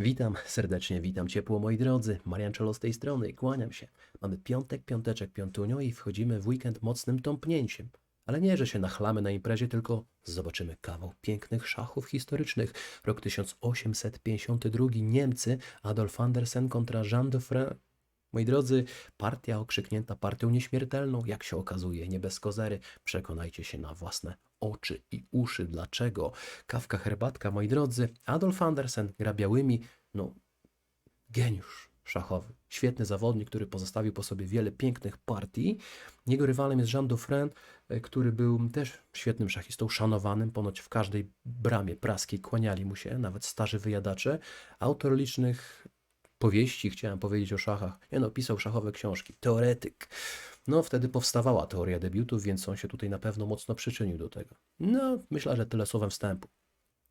Witam serdecznie, witam ciepło moi drodzy. Marian Czelo z tej strony, kłaniam się. Mamy piątek, piąteczek, piątunio i wchodzimy w weekend mocnym tąpnięciem. Ale nie, że się nachlamy na imprezie, tylko zobaczymy kawał pięknych szachów historycznych. Rok 1852, Niemcy, Adolf Andersen kontra Jean Dauphren. Moi drodzy, partia okrzyknięta partią nieśmiertelną, jak się okazuje, nie bez kozery. Przekonajcie się na własne oczy i uszy. Dlaczego? Kawka, herbatka, moi drodzy. Adolf Andersen gra białymi, no, geniusz szachowy. Świetny zawodnik, który pozostawił po sobie wiele pięknych partii. Jego rywalem jest Jean Dauphren, e, który był też świetnym szachistą, szanowanym. Ponoć w każdej bramie praskiej kłaniali mu się, nawet starzy wyjadacze. Autor licznych powieści, chciałem powiedzieć o szachach. Nie no, pisał szachowe książki. Teoretyk. No, wtedy powstawała teoria debiutów, więc on się tutaj na pewno mocno przyczynił do tego. No, myślę, że tyle słowem wstępu.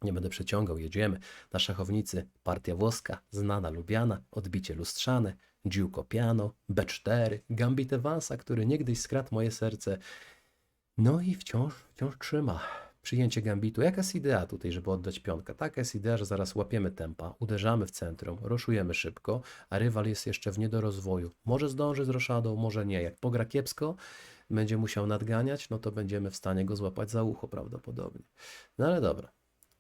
Nie będę przeciągał, jedziemy. Na szachownicy partia włoska, znana, lubiana, odbicie lustrzane, dziółko piano, B4, gambit Evansa, który niegdyś skradł moje serce. No i wciąż, wciąż trzyma. Przyjęcie gambitu. Jaka jest idea tutaj, żeby oddać pionkę? Taka jest idea, że zaraz łapiemy tempa, uderzamy w centrum, roszujemy szybko, a rywal jest jeszcze w niedorozwoju. Może zdąży z roszadą, może nie. Jak pogra kiepsko, będzie musiał nadganiać, no to będziemy w stanie go złapać za ucho prawdopodobnie. No ale dobra.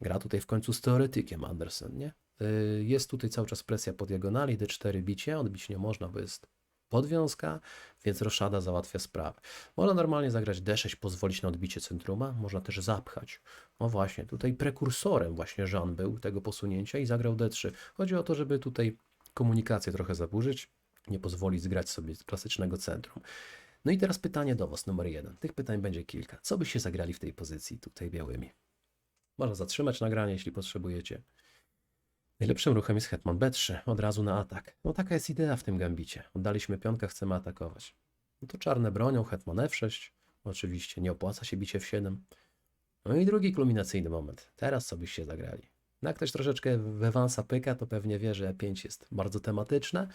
Gra tutaj w końcu z teoretykiem Andersen, nie? Yy, Jest tutaj cały czas presja po diagonali, D4 bicie, odbić nie można, bo jest podwiązka, więc roszada załatwia sprawę. Można normalnie zagrać D6, pozwolić na odbicie centruma, można też zapchać. No właśnie, tutaj prekursorem właśnie Jean był tego posunięcia i zagrał D3. Chodzi o to, żeby tutaj komunikację trochę zaburzyć, nie pozwolić zgrać sobie klasycznego centrum. No i teraz pytanie do Was, numer jeden. Tych pytań będzie kilka. Co byście zagrali w tej pozycji tutaj białymi? Można zatrzymać nagranie, jeśli potrzebujecie. Najlepszym ruchem jest hetman b3, od razu na atak. No taka jest idea w tym gambicie. Oddaliśmy pionkę, chcemy atakować. No to czarne bronią, hetman f6. Oczywiście nie opłaca się bicie w 7. No i drugi kulminacyjny moment. Teraz co byście zagrali? No jak ktoś troszeczkę w Evansa pyka, to pewnie wie, że E5 jest bardzo tematyczne.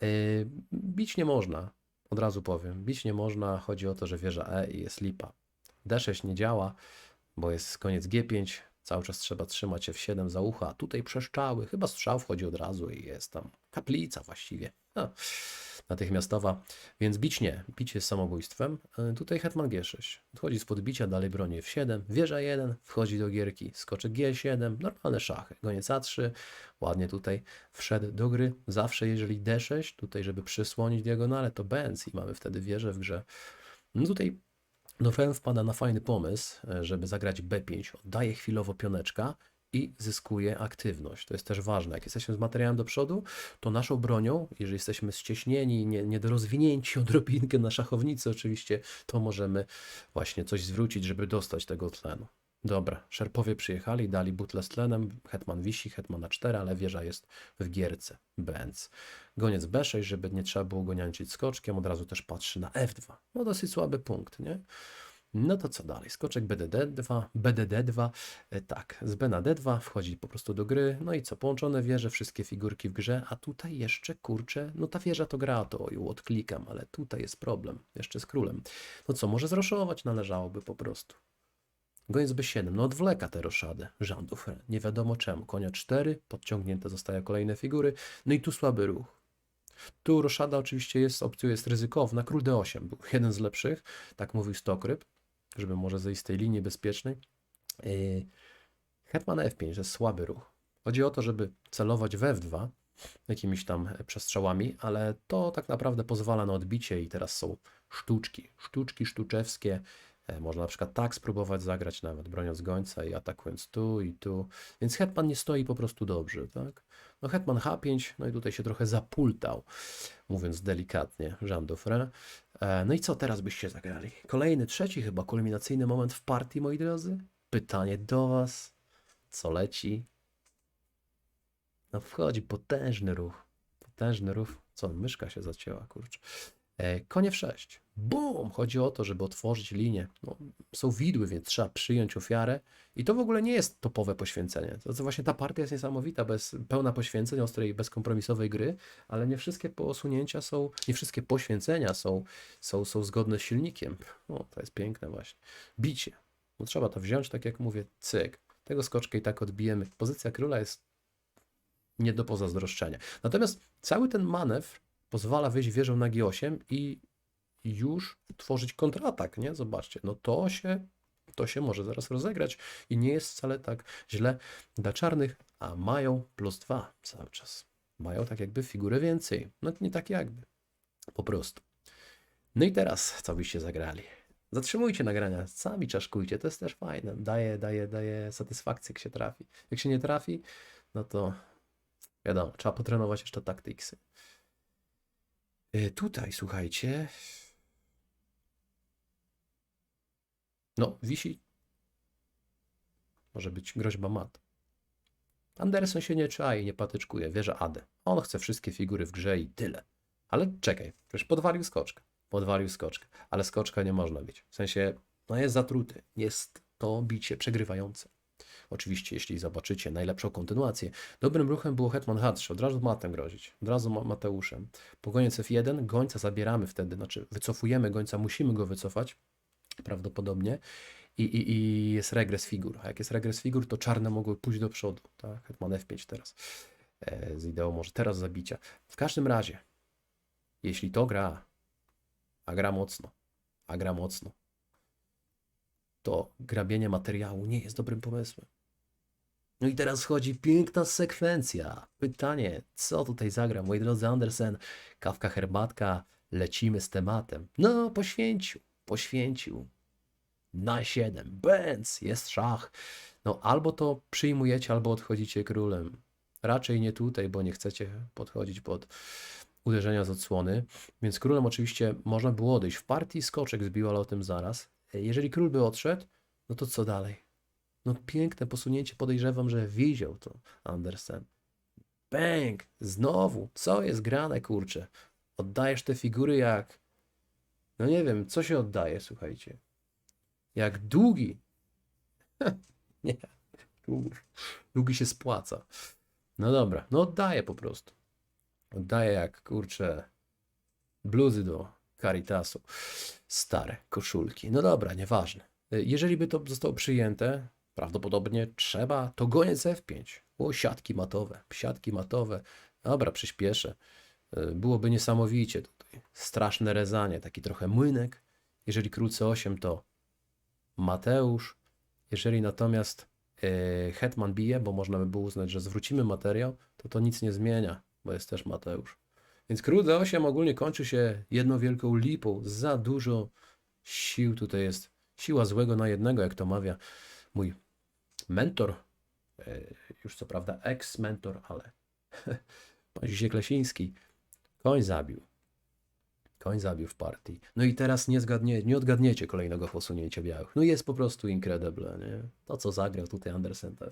Yy, bić nie można, od razu powiem. Bić nie można, chodzi o to, że wieża E i jest lipa. D6 nie działa, bo jest koniec G5, cały czas trzeba trzymać się w 7 za ucha, tutaj przeszczały, chyba strzał wchodzi od razu i jest tam kaplica właściwie, no, natychmiastowa, więc bić nie, bić jest samobójstwem. Y, Tutaj hetman G6, odchodzi z podbicia, dalej broni F7, wieża 1, wchodzi do gierki, skoczek G7, normalne szachy, goniec A3, ładnie tutaj wszedł do gry, zawsze jeżeli D6, tutaj żeby przysłonić diagonale, to Benz i mamy wtedy wieżę w grze. No tutaj Dauphren wpada na fajny pomysł, e, żeby zagrać B5. Oddaje chwilowo pioneczka i zyskuje aktywność. To jest też ważne. Jak jesteśmy z materiałem do przodu, to naszą bronią, jeżeli jesteśmy ścieśnieni, nie, niedorozwinięci odrobinkę na szachownicy oczywiście, to możemy właśnie coś zwrócić, żeby dostać tego tlenu. Dobra, szerpowie przyjechali, dali butlę z tlenem, hetman wisi, hetman na 4, ale wieża jest w gierce, Benz. Goniec B6, żeby nie trzeba było go skoczkiem, od razu też patrzy na F2. No dosyć słaby punkt, nie? No to co dalej? Skoczek BDD2, BDD2, e, tak, z B na D2 wchodzi po prostu do gry, no i co, połączone wieże, wszystkie figurki w grze, a tutaj jeszcze, kurczę, no ta wieża to gra, to ją odklikam, ale tutaj jest problem, jeszcze z królem. No co, może zroszować należałoby po prostu. Goniec B7, no odwleka tę roszadę, Dauphren, nie wiadomo czemu, konia 4, podciągnięte zostają kolejne figury, no i tu słaby ruch. Tu roszada oczywiście jest opcją, jest ryzykowna, król D8 był jeden z lepszych, tak mówił Stokryb, żeby może zejść z tej linii bezpiecznej. Yy, Hetman F5 to jest słaby ruch. Chodzi o to, żeby celować w F2 jakimiś tam przestrzałami, ale to tak naprawdę pozwala na odbicie i teraz są sztuczki, sztuczki sztuczewskie. E, Można na przykład tak spróbować zagrać nawet, broniąc gońca i atakując tu i tu. Więc hetman nie stoi po prostu dobrze, tak? No hetman H5, no i tutaj się trochę zapultał, mówiąc delikatnie, Jean. E, No i co teraz byście zagrali? Kolejny, trzeci chyba kulminacyjny moment w partii, moi drodzy? Pytanie do was. Co leci? No wchodzi potężny ruch. Potężny ruch. Co, myszka się zacięła, kurczę. E, Konie w 6. Bum! Chodzi o to, żeby otworzyć linię. No, są widły, więc trzeba przyjąć ofiarę. I to w ogóle nie jest topowe poświęcenie. To, to właśnie ta partia jest niesamowita, bez, pełna poświęceń, ostrej, bezkompromisowej gry, ale nie wszystkie posunięcia są, nie wszystkie poświęcenia są, są, są zgodne z silnikiem. O, to jest piękne właśnie. Bicie. No, trzeba to wziąć, tak jak mówię, cyk. Tego skoczkę i tak odbijemy. Pozycja króla jest nie do pozazdroszczenia. Natomiast cały ten manewr pozwala wyjść wieżą na G8 i już tworzyć kontratak, nie? Zobaczcie, no to się, to się może zaraz rozegrać i nie jest wcale tak źle dla czarnych, a mają plus dwa cały czas. Mają tak jakby figurę więcej. No nie tak jakby. Po prostu. No i teraz, co byście zagrali? Zatrzymujcie nagrania, sami czaszkujcie, to jest też fajne. Daje, daje, daje satysfakcję, jak się trafi. Jak się nie trafi, no to wiadomo, trzeba potrenować jeszcze taktyksy. Y, Tutaj, słuchajcie. No, wisi. Może być groźba mat. Anderson się nie czai, nie patyczkuje, wierzy Adę. On chce wszystkie figury w grze i tyle. Ale czekaj, przecież podwalił skoczkę. Podwalił skoczkę, ale skoczka nie można bić. W sensie, no jest zatruty. Jest to bicie przegrywające. Oczywiście, jeśli zobaczycie najlepszą kontynuację, dobrym ruchem było Hetman H3, od razu matem grozić, od razu ma- Mateuszem. Po goniec F1, gońca zabieramy wtedy, znaczy wycofujemy gońca, musimy go wycofać, prawdopodobnie, i, i, i jest regres figur. A jak jest regres figur, to czarne mogły pójść do przodu. Tak? Hetman F5 teraz. E, z ideą może teraz zabicia. W każdym razie, jeśli to gra, a gra mocno, a gra mocno, to grabienie materiału nie jest dobrym pomysłem. No i teraz wchodzi piękna sekwencja. Pytanie, co tutaj zagra? Moi drodzy Andersen, kawka, herbatka, lecimy z tematem. No, poświęcił, poświęcił. Na 7, bęc, jest szach. No, albo to przyjmujecie, albo odchodzicie królem. Raczej nie tutaj, bo nie chcecie podchodzić pod uderzenia z odsłony. Więc królem oczywiście można było odejść. W partii skoczek zbił, ale o tym zaraz. Jeżeli król by odszedł, no to co dalej? No piękne posunięcie, podejrzewam, że widział to Andersen. Bęk! Znowu! Co jest grane, kurczę? Oddajesz te figury jak... No nie wiem, co się oddaje, słuchajcie. Jak długi. nie, długi. Się spłaca. No dobra, no oddaję po prostu. Oddaję jak, kurczę, bluzy do Caritasu. Stare koszulki. No dobra, nieważne. Jeżeli by to zostało przyjęte, prawdopodobnie trzeba, to goniec F5. O, siatki matowe, siatki matowe. Dobra, przyspieszę. Y, Byłoby niesamowicie tutaj. Straszne rezanie, taki trochę młynek. Jeżeli król C8 to Mateusz. Jeżeli natomiast y, Hetman bije, bo można by było uznać, że zwrócimy materiał, to to nic nie zmienia, bo jest też Mateusz. Więc król D8 ogólnie kończy się jedną wielką lipą. Za dużo sił tutaj jest. Siła złego na jednego, jak to mawia mój mentor. e, Już co prawda ex-mentor, ale pan Zizek Lesiński. Koń zabił. Koń zabił w partii. No i teraz nie, zgadnie, nie odgadniecie kolejnego posunięcia białych. No jest po prostu incredible, nie? To, co zagrał tutaj Andersen, to...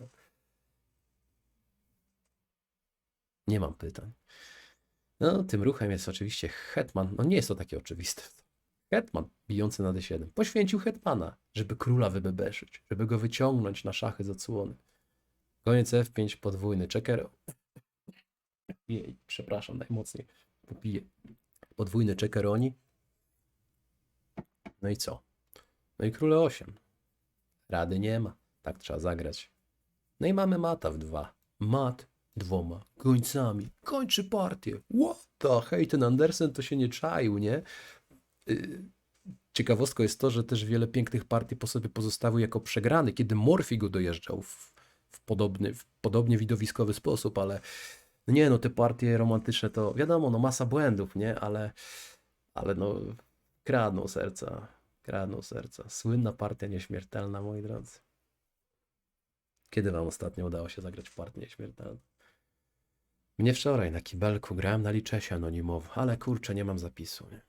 Nie mam pytań. No, tym ruchem jest oczywiście hetman. No nie jest to takie oczywiste. Hetman bijący na d7. Poświęcił hetmana, żeby króla wybebeszyć, żeby go wyciągnąć na szachy z odsłony. Koniec f5 podwójny checker. Jej, przepraszam, najmocniej popiję. Podwójny checkeroni. No i co? No i króle 8. Rady nie ma. Tak trzeba zagrać. No i mamy mata w dwa. Mat dwoma gońcami. Kończy partię. What the? Ten Andersen to się nie czaił, nie? Yy, Ciekawostką jest to, że też wiele pięknych partii po sobie pozostawił jako przegrany, kiedy Morphy go dojeżdżał w, w, podobny, w podobnie widowiskowy sposób, ale nie, no te partie romantyczne to wiadomo, no masa błędów, nie? Ale, ale no kradną serca, kradną serca. Słynna partia nieśmiertelna, moi drodzy. Kiedy wam ostatnio udało się zagrać w partię nieśmiertelną? Mnie wczoraj na kibelku grałem na liczesie anonimowo, ale kurczę, nie mam zapisu. Nie?